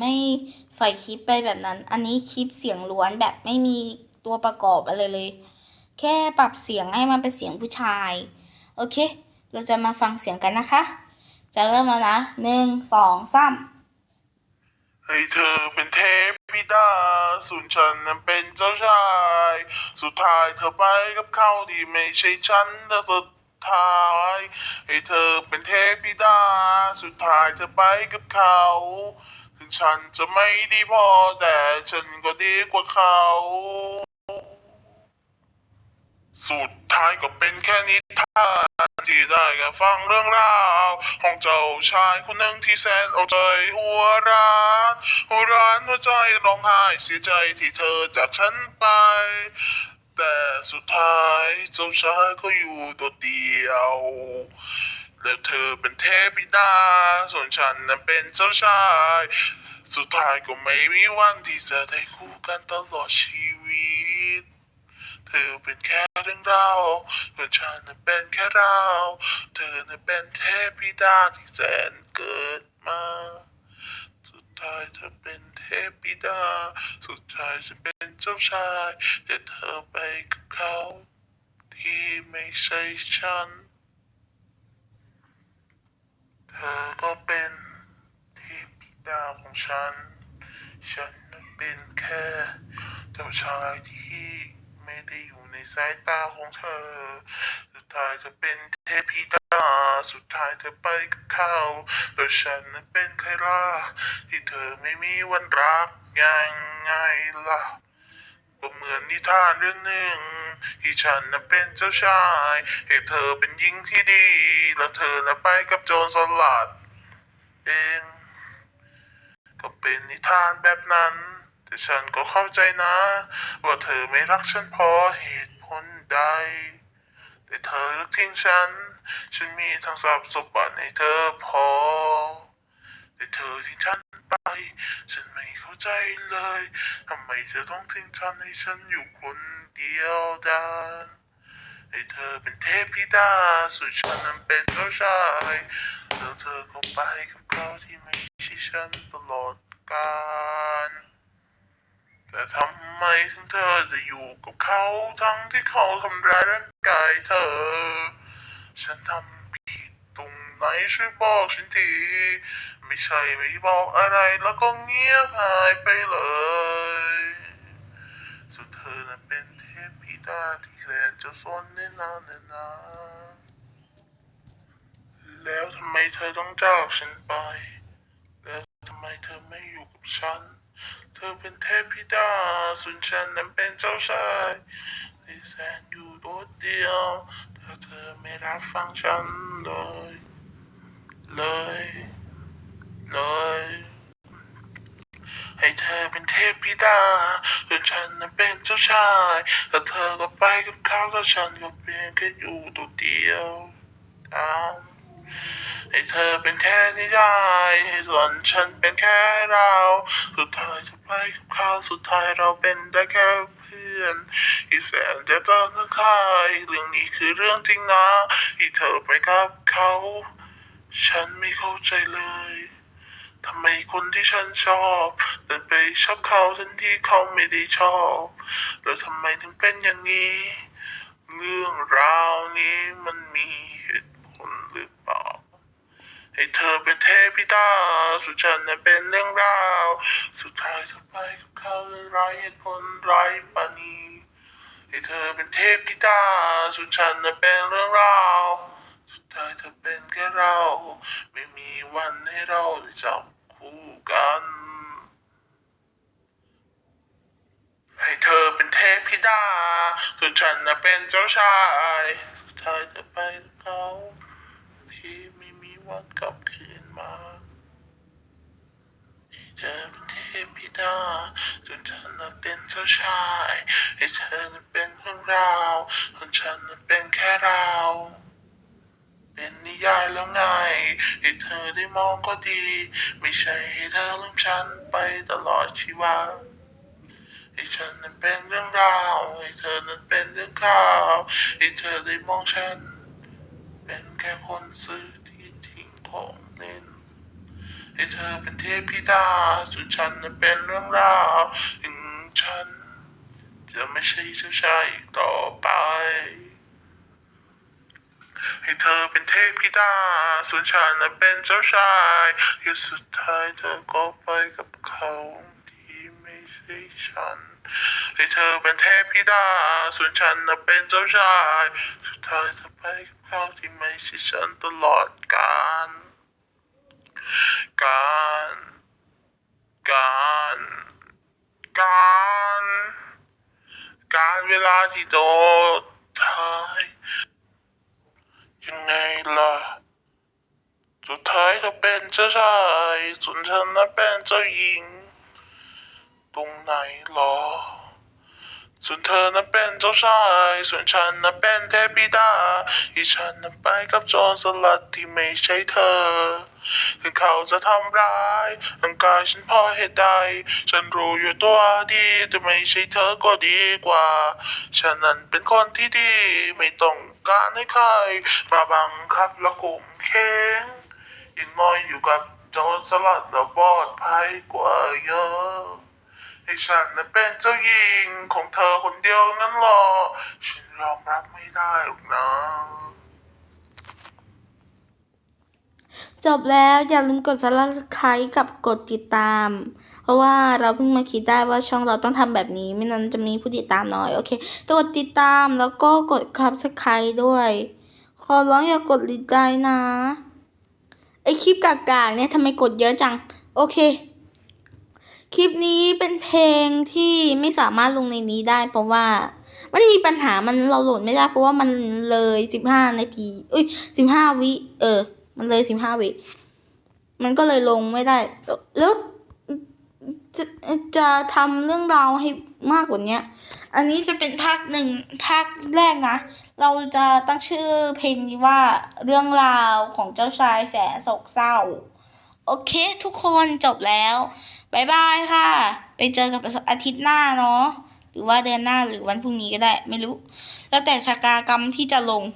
ไม่ใส่คลิปไปแบบนั้น อันนี้คลิปเสียงล้วนแบบไม่มีตัวประกอบอะไรเลย แค่ปรับเสียงให้มันเป็นเสียงผู้ชาย โอเค เราจะมาฟังเสียงกันนะคะ จะเริ่มแล้วนะหนึ่งสองสามให้เธอเป็นเทพพิดาส่วนฉันนั้นเป็นเจ้าชาย สุดท้ายเธอไปกับเขาที่ไม่ใช่ฉันแต่สุดท้ายให้เธอเป็นเทพพิดา สุดท้ายเธอไปกับเขา ถึงฉันจะไม่ดีพอแต่ฉันก็ดีกว่าเขา สุดท้ายก็เป็นแค่นิทานที่ได้แค่ฟังเรื่องราว ของเจ้าชายคนหนึ่งที่แสนเอาใจหัวร้านหัวร้านหัวใจร้องไห้เสียใจที่เธอจากฉันไป แต่สุดท้ายเจ้าชายก็อยู่ตัวเดียว แล้วเธอเป็นเทพธิดา ส่วนฉันนั้นเป็นเจ้าชาย สุดท้ายก็ไม่มีวันที่จะได้คู่กันตลอดชีวิต เธอเป็นแค่เรื่องราวส่วนฉันนั้นเป็นแค่เราเธอนั้นเป็นเทพธิดาที่แสนเกิดมา สุดท้ายเธอเป็นเทพธิดา สุดท้ายฉันเป็นเจ้าชาย แต่เธอไปกับเขา ที่ไม่ใช่ฉัน เธอก็เป็นเทพธิดาของฉัน ฉันนั้นเป็นแค่เจ้าชายที่ไม่ได้อยู่ในสายตาของเธอ สุดท้ายเธอเป็นเทพธิดา สุดท้ายเธอไปกับเขาแล้วฉันนั้นเป็นใครล่ะที่เธอไม่มีวันรักยังไงล่ะก็เหมือนนิทานเรื่องหนึ่งที่ฉันนั้นเป็นเจ้าชายให้เธอเป็นหญิงที่ดี แล้วเธอนั้นไปกับโจรสลัด เอง ก็เป็นนิทานแบบนั้น แต่ฉันก็เข้าใจนะ ว่าเธอไม่รักฉันเพราะเหตุผลใด แต่เธอเลือกทิ้งฉัน ฉันมีทั้งทรัพย์สมบัติให้เธอพอ แต่เธอทิ้งฉันไป ฉันไม่เข้าใจเลยทำไมเธอต้องทิ้งฉันให้ฉันอยู่คนเดียวดาน ให้เธอเป็นเทพธิดาส่วนฉันนั้นเป็นเจ้าชายแล้วเธอก็ไปกับเขาที่ไม่ใช่ฉันตลอดกาลแต่ทำไมถึงเธอจะอยู่กับเขาทั้งที่เขาทำร้ายร่างกายเธอ ฉันทำผิดตรงไหนช่วยบอกฉันทีไม่ใช่ไม่บอกอะไรแล้วก็เงียบหายไปเลยส่วนเธอนั้นเป็นเทพธิดาที่ จะสนแน่นอนน่นาแล้วทำไมเธอต้องจากฉันไป แล้วทำไมเธอไม่อยู่กับฉัน เธอเป็นเทพธิดาส่วนฉันนั้นเป็นเจ้าชายที่แสนอยู่โดดเดียวแต่เธอไม่รับฟังฉันเลย เลย เลย ให้เธอเป็นเทพธิดาส่วนฉันนั้นเป็นเจ้าชายแล้วเธอก็ไปกับเขาแล้วฉันก็เพียงแค่อยู่ตัวเดียวตามให้เธอเป็นแค่นิยายให้ส่วนฉันเป็นแค่เรา สุดท้ายเธอไปกับเขาสุดท้ายเราเป็นได้แค่เพื่อนที่แสนจะต้องคายเรื่องนี้คือเรื่องจริงนะที่เธอไปกับเขา ฉันไม่เข้าใจเลย ทำไมคนที่ฉันชอบเดินไปชอบเขาทันที่เขาไม่ได้ชอบแล้วทำไมถึงเป็นอย่างนี้ เรื่องราวนี้มันมีเหตุผลหรือเปล่า ให้เธอเป็นเทพิดาส่วนฉันนั้นเป็นเรื่องราว สุดท้ายเธอไปกับเขาไร้เหตุผลไร้ปานีให้เธอเป็นเทพธิดาส่วนฉันนั้นเป็นเรื่องราวสุดท้ายเธอเป็นแค่เรา ไม่มีวันให้เราได้จับ ให้เธอเป็นเทพธิดาส่วนฉันน่ะเป็นเจ้าชายเธอไปเขาที่ไม่มีวันกลับคืนมาให้เธอเป็นเทพธิดาส่วนฉันน่ะเป็นเจ้าชายให้เธอน่ะเป็นเรื่องราวส่วนฉันน่ะเป็นแค่เรา ยายแล้วไงให้เธอได้มองก็ดี ไม่ใช่ให้เธอลืมฉันไปตลอดชีวาให้ฉันนั้นเป็นเรื่องราวให้เธอนั้นเป็นเรื่องข่าวให้เธอได้มองฉัน เป็นแค่คนซื้อที่ทิ้งของเล่นให้เธอเป็นเทพธิดาส่วนฉันนั้นเป็นเรื่องราวถึงฉันจะไม่ใช่เจ้าชายอีกต่อไป ให้เธอเป็นเทพธิดา ส่วนฉันนั้นเป็นเจ้าชายที่สุดท้ายเธอก็ไปกับเขาที่ไม่ใช่ฉัน ให้เธอเป็นเทพธิดา ส่วนฉันนั้นเป็นเจ้าชาย สุดท้ายเธอไปกับเขาที่ไม่ใช่ฉันตลอดกาล การ การ การ การเวลาที่โดดท้าย ยังไงล่ะ สุดท้ายเธอเป็นเจ้าชายส่วนฉันนั้นเป็นเจ้าหญิง ตรงไหนหรอ ส่วนเธอนั้นเป็นเจ้าชาย ส่วนฉันนั้นเป็นเทพธิดาที่ฉันนั้นไปกับโจรสลัดที่ไม่ใช่เธอ ถึงเขาจะทำร้ายร่างกายฉันพอเหตุใด ฉันรู้อยู่ตัวดีแต่ไม่ใช่เธอก็ดีกว่า ฉันนั้นเป็นคนที่ดี ไม่ต้องการให้ใคร มาบังคับและข่มเข่งยังน้อยอยู่กับโจรสลัดและปลอดภัยกว่าเยอะ ให้ฉันนั้นเป็นเจ้าหญิงของเธอคนเดียวงั้นหรอ ฉันยอมรับไม่ได้หรอกนะ จบแล้วอย่าลืมกด subscribe กับกดติดตาม เพราะว่าเราเพิ่งมาคิดได้ว่าช่องเราต้องทำแบบนี้ ไม่นั้นจะมีผู้ติดตามน้อย โอเคกดติดตามแล้วก็กด subscribe ด้วย ขอร้องอย่ากดลิดได้นะไอคลิปกากๆเนี่ยทำไมกดเยอะจัง โอเค คลิปนี้เป็นเพลงที่ไม่สามารถลงในนี้ได้ เพราะว่ามันมีปัญหามันเราโหลดไม่ได้ เพราะว่ามันเลยสิบห้านาทีเอ้ยสิบห้าวิเออ มันเลยสิบห้าวิมันก็เลยลงไม่ได้ แล้วจะจะทำเรื่องราวให้มากกว่านี้อันนี้จะเป็นภาคหนึ่งภาคแรกนะ เราจะตั้งชื่อเพลงนี้ว่าเรื่องราวของเจ้าชายแสนโศกเศร้า โอเค ทุกคนจบแล้วบายบายค่ะ ไปเจอกับอาทิตย์หน้าเนาะ หรือว่าเดือนหน้าหรือวันพรุ่งนี้ก็ได้ ไม่รู้ แล้วแต่ชะกากรรมที่จะลง